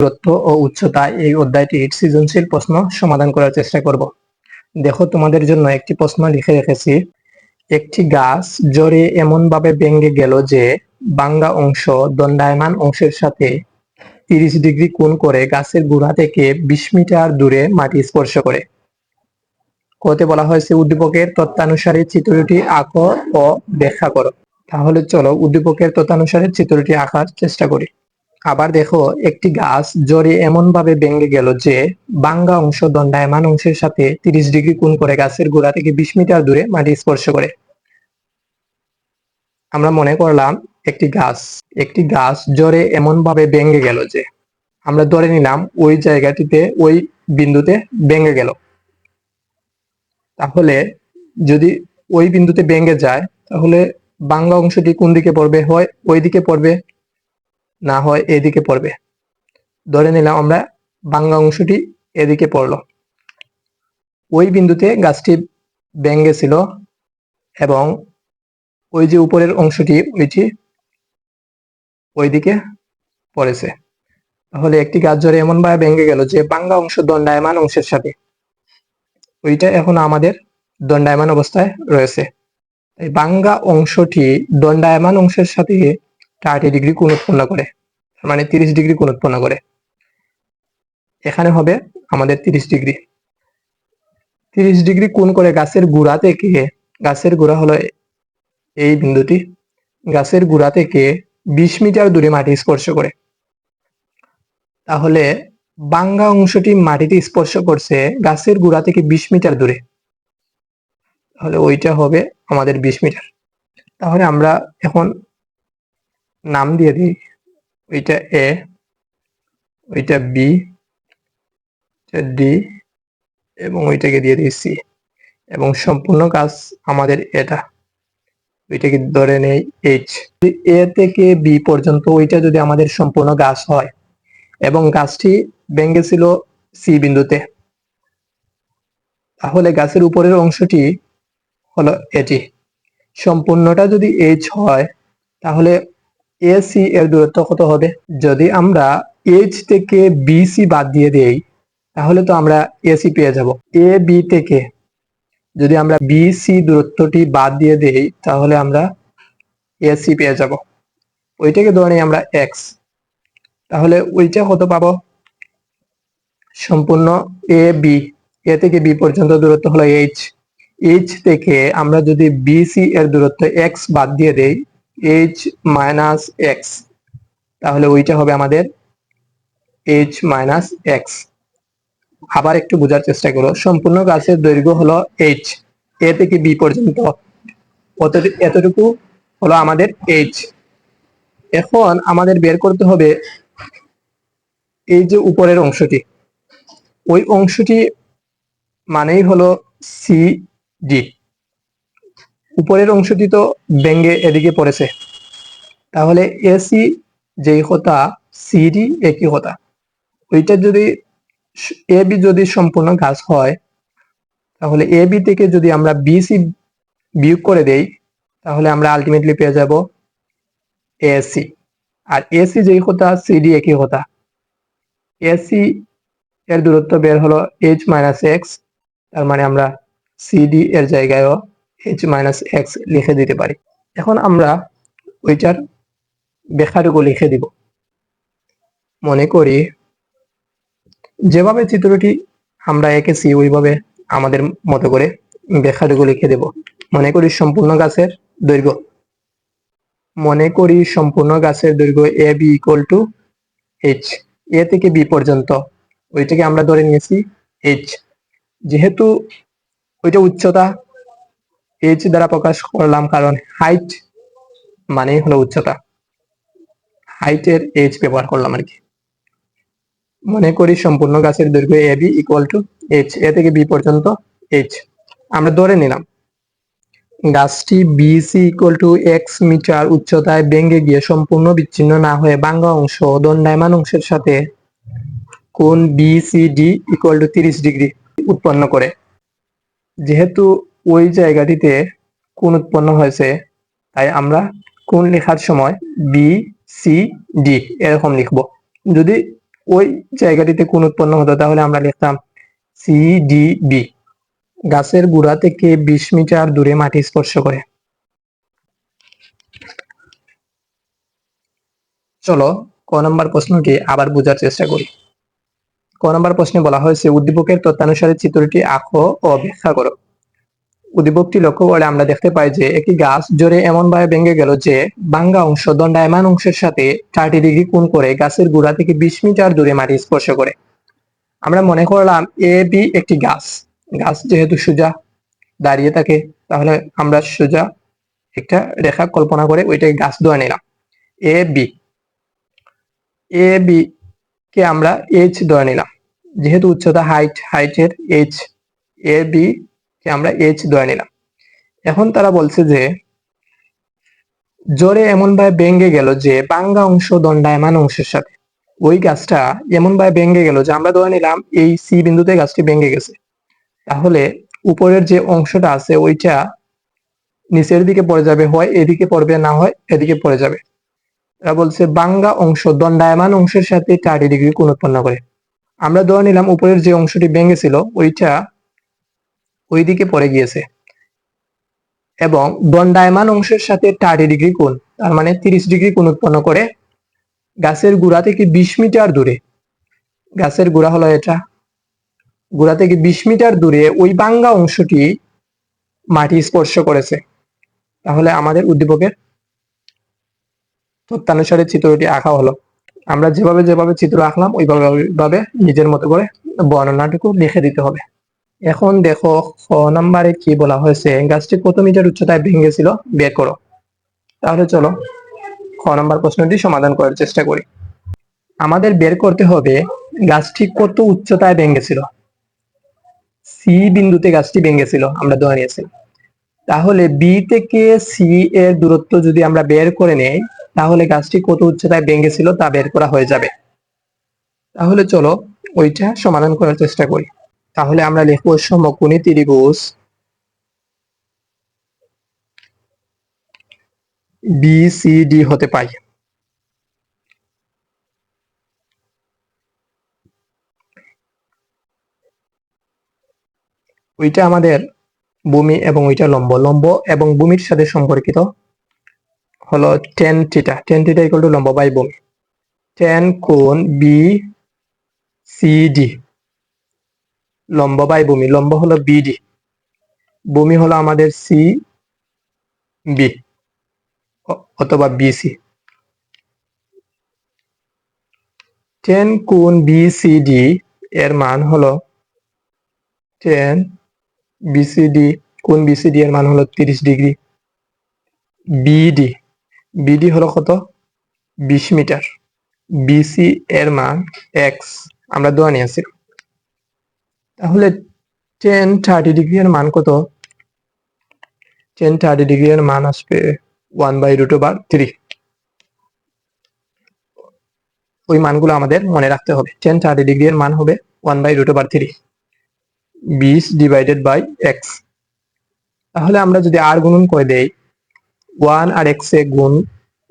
দূরত্ব ও উচ্চতা এই অধ্যায়টির সৃজনশীল প্রশ্ন সমাধান করার চেষ্টা করব। দেখো, তোমাদের জন্য একটি প্রশ্ন লিখে রেখেছি। একটি গাছ জোরে এমনভাবে ভেঙে গেল যে বাঙ্গা অংশ দণ্ডায়মান অংশের সাথে তিরিশ ডিগ্রি কোণ করে গাছের গোড়া থেকে বিশ মিটার দূরে মাটি স্পর্শ করে। কতে বলা হয়েছে, উদ্দীপকের তত্ত্বানুসারে চিত্রটি আঁকো ও ব্যাখ্যা করো। তাহলে চলো, উদ্দীপকের তত্ত্বানুসারে চিত্রটি আঁকার চেষ্টা করি। আবার দেখো, একটি গাছ জোরে এমন ভাবে ভেঙে গেল যে বাঙ্গা অংশ দণ্ডায়মান অংশের সাথে তিরিশ ডিগ্রি কোণ করে গাছের গোড়া থেকে বিশ মিটার দূরে মাটি স্পর্শ করে। আমরা মনে করলাম একটি গাছ একটি গাছ জোরে এমন ভাবে ভেঙে গেল যে আমরা ধরে নিলাম ওই জায়গাটিতে ওই বিন্দুতে ভেঙে গেল। তাহলে যদি ওই বিন্দুতে ভেঙে যায়, তাহলে বাংলা অংশটি কোন দিকে পড়বে? হয় ওই দিকে পড়বে? না হয় এদিকে পড়বে। ধরে নিলাম আমরা বাংলা অংশটি এদিকে পড়ল। ওই বিন্দুতে গাছটি ভেঙে ছিল এবং ওই যে উপরের অংশটি, ওইটি ওইদিকে পড়েছে। তাহলে একটি গাছ জোরে এমন ভাবে ভেঙে গেল যে বাঙ্গা অংশ দণ্ডায়মান অংশের সাথে। ওইটা এখন আমাদের দণ্ডায়মান অবস্থায় রয়েছে। এই বাঙ্গা অংশটি দণ্ডায়মান অংশের সাথে থার্টি ডিগ্রি কোণ উৎপন্ন করে। মানে তিরিশ ডিগ্রি কোণ উৎপন্ন করে। এখানে হবে আমাদের তিরিশ ডিগ্রি তিরিশ ডিগ্রি কোণ করে গাছের গোড়া থেকে গাছের গোড়া হলো এই বিন্দুটি। গাছের গোড়া থেকে বিশ মিটার দূরে মাটি স্পর্শ করে। তাহলে বাঙ্গা অংশটি মাটিতে স্পর্শ করছে গাছের গোড়া থেকে বিশ মিটার দূরে। তাহলে ওইটা হবে আমাদের বিশ মিটার। তাহলে আমরা এখন নাম দিয়ে দিই। ওইটা এ ওইটা বি ডি এবং ওইটাকে দিয়ে দিই সি এবং সম্পূর্ণ কাজ আমাদের এটা। ওইটাকে ধরে নেই এইচ এ থেকে বি পর্যন্ত ওইটা যদি আমাদের সম্পূর্ণ গাছ হয় এবং গাছটি ভেঙে ছিল সি বিন্দুতে, তাহলে গাছের উপরের অংশটি হলো এটি সম্পূর্ণটা যদি এইচ হয়, তাহলে এ সি এর দূরত্ব কত হবে? যদি আমরা এইচ থেকে বি সি বাদ দিয়ে দেই, তাহলে তো আমরা এসি পেয়ে যাব। এ বি থেকে যদি আমরা বি সি দূরত্বটি বাদ দিয়ে দেই, তাহলে আমরা এসি পেয়ে যাব। ওইটাকে ধরে নিই আমরা এক্স তাহলে ওইটা কত পাবো? সম্পূর্ণ এ বি এ থেকে বি পর্যন্ত দূরত্ব হলো এইচ এইচ থেকে আমরা যদি বিসি এর দূরত্ব এক্স বাদ দিয়ে দেই এইচ মাইনাস এক্স তাহলে ওইটা হবে আমাদের এইচ মাইনাস এক্স আবার একটু বোঝার চেষ্টা করো, সম্পূর্ণ গাছের দৈর্ঘ্য হলো এইচ এ থেকে বি পর্যন্ত। এতটুকু হলো আমাদের এইচ এখন আমাদের বের করতে হবে এই যে উপরের অংশটি। ওই অংশটি মানেই হলো সি ডি উপরের অংশটি তো ব্যঙ্গে এদিকে পড়েছে। তাহলে এসি যেই হতা, সিডি একই হতা। ওইটা যদি এ বি যদি সম্পূর্ণ গাছ হয়, তাহলে এ বি থেকে যদি আমরা বিসি বিয়োগ করে দেই, তাহলে আমরা আলটিমেটলি পেয়ে যাব এসি। আর এসি যেই হতা, সিডি একই হতা। এসি এর দূরত্ব বের হলো এইচ মাইনাস এক্স, তার মানে আমরা সিডি এর জায়গায়ও এইচ মাইনাস এক্স লিখে দিতে পারি। এখন আমরা ওইটার ব্যাখ্যাটুকু লিখে দিব। মনে করি যেভাবে চিত্রটি আমরা এঁকেছি, ওইভাবে আমাদের মতো করে ব্যাখ্যাটুকু লিখে দেব। মনে করি সম্পূর্ণ গাছের দৈর্ঘ্য। মনে করি সম্পূর্ণ গাছের দৈর্ঘ্য A B equal to H A থেকে বি পর্যন্ত। ওইটাকে আমরা ধরে নিয়েছি এইচ যেহেতু ওইটা উচ্চতা এইচ দ্বারা প্রকাশ করলাম কারণ হাইট মানেই হলো উচ্চতা। হাইটের এইচ ব্যবহার করলাম আর কি। মনে করি সম্পূর্ণ গাছের দৈর্ঘ্য A B equal to H A থেকে বি পর্যন্ত এইচ আমরা ধরে নিলাম, গাছটি BC equal to X meter উচ্চতায় ভেঙে গিয়ে সম্পূর্ণ বিচ্ছিন্ন না হয়ে বাঙ্গা অংশ দণ্ডায়মান অংশের সাথে কোন বিসিডি ইকুয়াল টু তিরিশ ডিগ্রি উৎপন্ন করে। যেহেতু ওই জায়গাটিতে কোন উৎপন্ন হয়েছে। তাই আমরা কোন লেখার সময় বি সি ডি এরকম লিখব। যদি ওই জায়গাটিতে কোন উৎপন্ন হতো, তাহলে আমরা লিখতাম সি ডি বি গাছের গোড়া থেকে বিশ মিটার দূরে মাটি স্পর্শ করে। চলো, ক নম্বর প্রশ্নটি আবার বোঝার চেষ্টা করি। ক নম্বর প্রশ্নে বলা হয়েছে, উদ্দীপকের তথ্যানুসারে চিত্রটি আঁকো ও ব্যাখ্যা করো। উদ্দীপকটি লক্ষ্য করে আমরা দেখতে পাই যে একটি গাছ জোরে এমন ভাবে ভেঙে গেল যে বাঙ্গা অংশ, দণ্ডায়মান অংশের সাথে চারটি ডিগ্রি কোণ করে গাছের গোড়া থেকে বিশ মিটার দূরে মাটি স্পর্শ করে। আমরা মনে করলাম এ, বি একটি গাছ। গাছ যেহেতু সোজা দাঁড়িয়ে থাকে, তাহলে আমরা সোজা একটা রেখা কল্পনা করে ওইটাকে গাছ ধরে নিলাম। এ, বি। এ, বি কে আমরা এইচ ধরে নিলাম। যেহেতু উচ্চতা হাইট হাইটের এইচ এ, বি আমরা এইচ ধরে নিলাম। এখন তারা বলছে যে জোরে এমন ভাবে ভেঙে গেল যে বাঙ্গা অংশ দণ্ডায়মান অংশের সাথে। ওই গাছটা এমন ভাবে ভেঙে গেল যে আমরা ধরে নিলাম এই সি বিন্দুতে গাছটি ভেঙে গেছে। তাহলে উপরের যে অংশটা আছে ওইটা নিচের দিকে পড়ে যাবে, হয় এদিকে পড়বে, না হয় এদিকে পড়ে যাবে। এরা বলছে বাঙ্গা অংশ দণ্ডায়মান অংশের সাথে চারটি ডিগ্রি কোণ উৎপন্ন করে। আমরা ধরে নিলাম উপরের যে অংশটি ভেঙেছিল, ওইটা ওইদিকে পড়ে গিয়েছে। এবং দণ্ডায়মান অংশের সাথে থার্টি ডিগ্রি কোণ, তার মানে তিরিশ ডিগ্রি কোণ উৎপন্ন করে গাছের গোড়া থেকে বিশ মিটার দূরে। গাছের গোড়া হলো এটা। গোড়া থেকে বিশ মিটার দূরে ওই বাঙ্গা অংশটি মাটি স্পর্শ করেছে। তাহলে আমাদের উদ্দীপকের তথ্যানুসারে চিত্রটি আঁকা হলো। আমরা যেভাবে যেভাবে চিত্র আঁকলাম ওইভাবে নিজের মতো করে বর্ণনাটুকু লিখে দিতে হবে। এখন দেখো, খ নাম্বারে কি বলা হয়েছে? গাছটি কত মিটার উচ্চতায় ভেঙেছিল? বের করো। তাহলে চলো, খ নাম্বার প্রশ্নটি সমাধান করার চেষ্টা করি। আমাদের বের করতে হবে, গাছটি কত উচ্চতায় ভেঙেছিল? সি বিন্দুতে গাছটি ভেঙেছিল, আমরা ধরে নিয়েছি। তাহলে বি থেকে সি এর দূরত্ব যদি আমরা বের করে নেই, তাহলে গাছটি কত উচ্চতায় ভেঙেছিল তা বের করা হয়ে যাবে। তাহলে চলো, ওইটা সমাধান করার চেষ্টা করি। তাহলে আমরা লিখব সমকোণী ত্রিভুজ বিসিডি হতে পাই। ওইটা আমাদের ভূমি এবং ওইটা লম্ব। লম্ব এবং ভূমির সাথে সম্পর্কিত হলো tan theta tan theta equal to লম্ব বাই ভূমি। টেন কোণ বি সি ডি লম্ব বাই ভূমি, লম্ব হলো বিডি ভূমি হলো আমাদের সি বি অথবা বিসি টেন কোণ বিসিডি এর মান হলো টেন বিসিডি কোণ বিসিডি এর মান হলো তিরিশ ডিগ্রি। বিডি বিডি হলো কত? বিশ মিটার। বিসি এর মান এক্স আমরা দোয়া নিয়েছি। তাহলে টেন থার্টি ডিগ্রি এর মান কত? টেন থার্টি ডিগ্রি এর মান আসবে one by root over three ওই মানগুলো আমাদের মনে রাখতে হবে। টেন থার্টি ডিগ্রি এর মান হবে one by root over three বিশ ডিভাইডেড বাই এক্স তাহলে আমরা যদি আর গুণন করে দেই ওয়ান আর এক্স এ গুণ,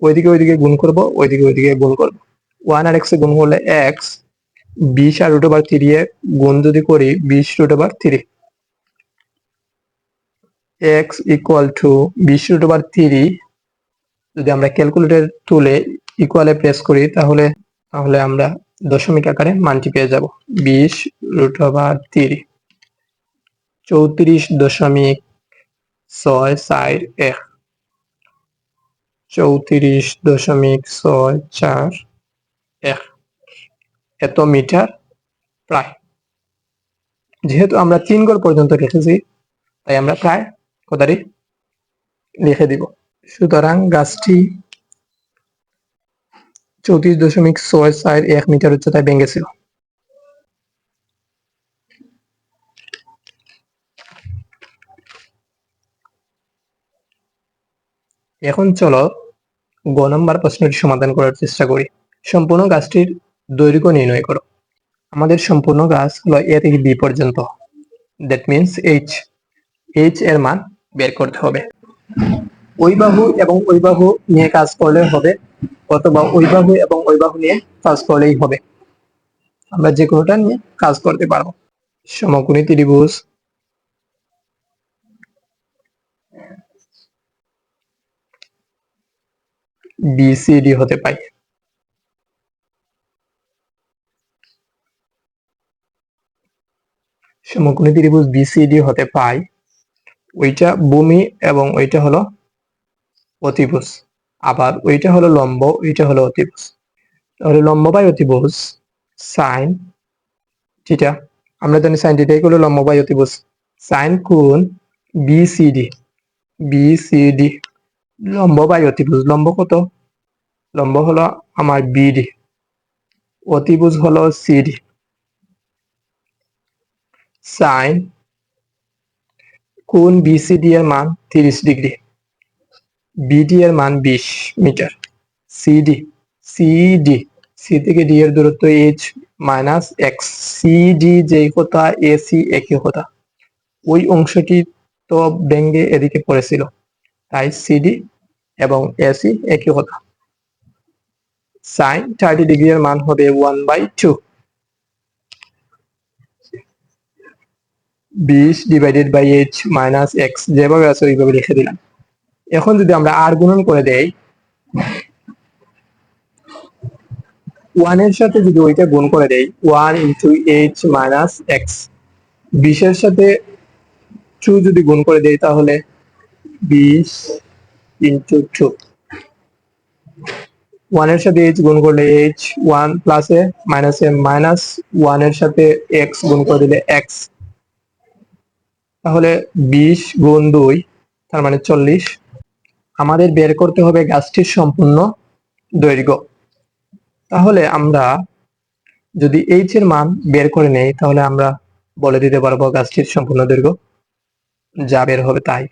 ওইদিকে ওইদিকে গুণ করব, ওইদিকে ওইদিকে গুণ করব। ওয়ান আর এক্স এ গুণ করলে এক্স বিশ আর রুট ওভার থ্রি এ গুণ যদি করি বিশ root over three X equal to বিশ রুট ওভার থ্রি যদি আমরা ক্যালকুলেটর তুলে ইকুয়ালে প্রেস করি, তাহলে তাহলে আমরা দশমিক আকারে মানটি পেয়ে যাব। বিশ রুট ওভার থ্রি চৌত্রিশ দশমিক ছয় চার এক। চৌত্রিশ দশমিক ছয় চার এক। এত মিটার প্রায়। যেহেতু আমরা তিন গড় পর্যন্ত রেখেছি, তাই আমরা প্রায় কথাটি লিখে দিব। সুতরাং গাছটি চৌত্রিশ দশমিক ছয় চার এক মিটার উচ্চতায় ভেঙেছিল। এখন চলো গ নম্বর প্রশ্নটি সমাধান করার চেষ্টা করি। সম্পূর্ণ গাছটির দৈর্ঘ্য নির্ণয় করো। আমাদের সম্পূর্ণ গাছ হলো এ থেকে বি পর্যন্ত। দ্যাট মিনস এইচ এইচ এর মান বের করতে হবে। ওই বাহু এবং ওই বাহু নিয়ে কাজ করলে হবে, অথবা ওই বাহু এবং ওই বাহু নিয়ে কাজ করলেই হবে। আমরা যে কোনোটা নিয়ে কাজ করতে পারব। সমকোণী ত্রিভুজ। বিসিডি হতে পাই সমকোণী ত্রিভুজ বিসিডি হতে পাই। ওইটা ভূমি এবং ওইটা হলো অতিভুজ। আবার ওইটা হলো লম্ব, ওইটা হলো অতিভুজ। তাহলে লম্ব বাই অতিভুজ সাইন থিটা আমরা জানি সাইন থিটা হলো লম্ব বাই অতিভুজ। সাইন কোণ বিসিডি বিসিডি লম্ব বাই অতিভুজ। লম্ব কত? লম্ব হলো আমার বিডি অতিভুজ হলো সিডি সাইন কোন বিসিডি এর মান তিরিশ ডিগ্রি। বিডি এর মান বিশ মিটার। সিডি সিডি সি থেকে ডি এর দূরত্ব এইচ মাইনাস এক্স সিডি যেই কথা এসি একই কথা। ওই অংশটি তো ব্যঙ্গে এদিকে পড়েছিল। তাই সিডি এবং এসি একই কথা। সাইন থার্টি ডিগ্রি এর মান হবে ওয়ান বাই টু বিশ divided by H minus X যেভাবে আছে ওইভাবে লিখে দিলাম। এখন যদি আমরা আর গুণন করে দেই ওয়ানের সাথে যদি ওইটা গুণ করে দেই one into H minus X বিশের সাথে টু যদি গুণ করে দেই তাহলে বিশ ইন্টু টু ওয়ানের সাথে এইচ গুণ করলে H one plus A minus A minus ওয়ানের সাথে এক্স গুণ করে দিলে এক্স তাহলে বিশ গুণ দুই, তার মানে চল্লিশ। আমাদের বের করতে হবে গাছটির সম্পূর্ণ দৈর্ঘ্য। তাহলে আমরা যদি এইচ এর মান বের করে নেই, তাহলে আমরা বলে দিতে পারব গাছটির সম্পূর্ণ দৈর্ঘ্য। যা বের হবে তাই।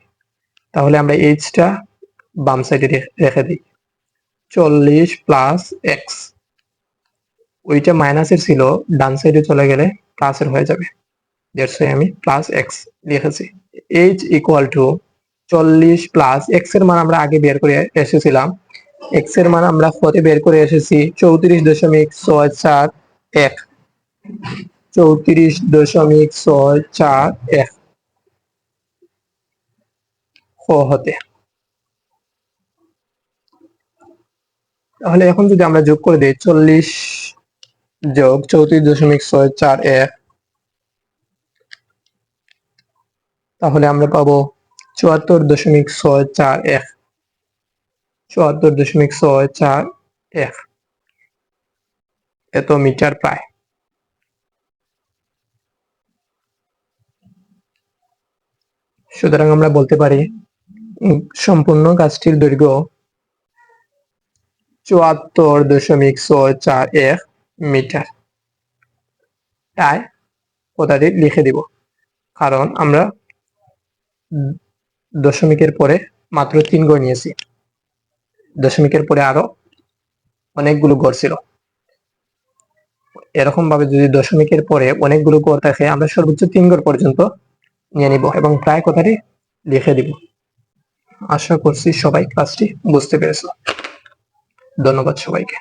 তাহলে আমরা এইচটা বাম সাইডে রেখে দিই। চল্লিশ প্লাস এক্স ওইটা মাইনাসের ছিল, ডান সাইডে চলে গেলে প্লাসের হয়ে যাবে। দ্যাটস আমি প্লাস এক্স লিখেছি। এইচ ইকুয়াল টু চল্লিশ প্লাস এক্সের মান আমরা আগে বের করে এসেছিলাম। এক্সের মান আমরা হতে বের করে এসেছি চৌত্রিশ দশমিক ছয় চার এক। চৌত্রিশ দশমিক ছয় চার এক। হতে। তাহলে এখন যদি আমরা যোগ করে দিই, চল্লিশ যোগ চৌত্রিশ দশমিক ছয় চার এক তাহলে আমরা পাবো চুয়াত্তর দশমিক ছয় চার এক। চুয়াত্তর দশমিক ছয় চার এক। এত মিটার প্রায়। সুতরাং আমরা বলতে পারি সম্পূর্ণ গাছটির দৈর্ঘ্য চুয়াত্তর দশমিক ছয় চার এক মিটার। তাই কথাটি লিখে দিব? কারণ আমরা দশমিকের পরে মাত্র তিন গড় নিয়েছি। দশমিকের পরে আরও অনেকগুলো গড় ছিল। এরকম ভাবে যদি দশমিকের পরে অনেকগুলো গড় থাকে, আমরা সর্বোচ্চ তিন গড় পর্যন্ত নিয়ে নিব এবং প্রায় কথাটি লিখে দিব। আশা করছি সবাই ক্লাসটি বুঝতে পেরেছ। ধন্যবাদ সবাইকে।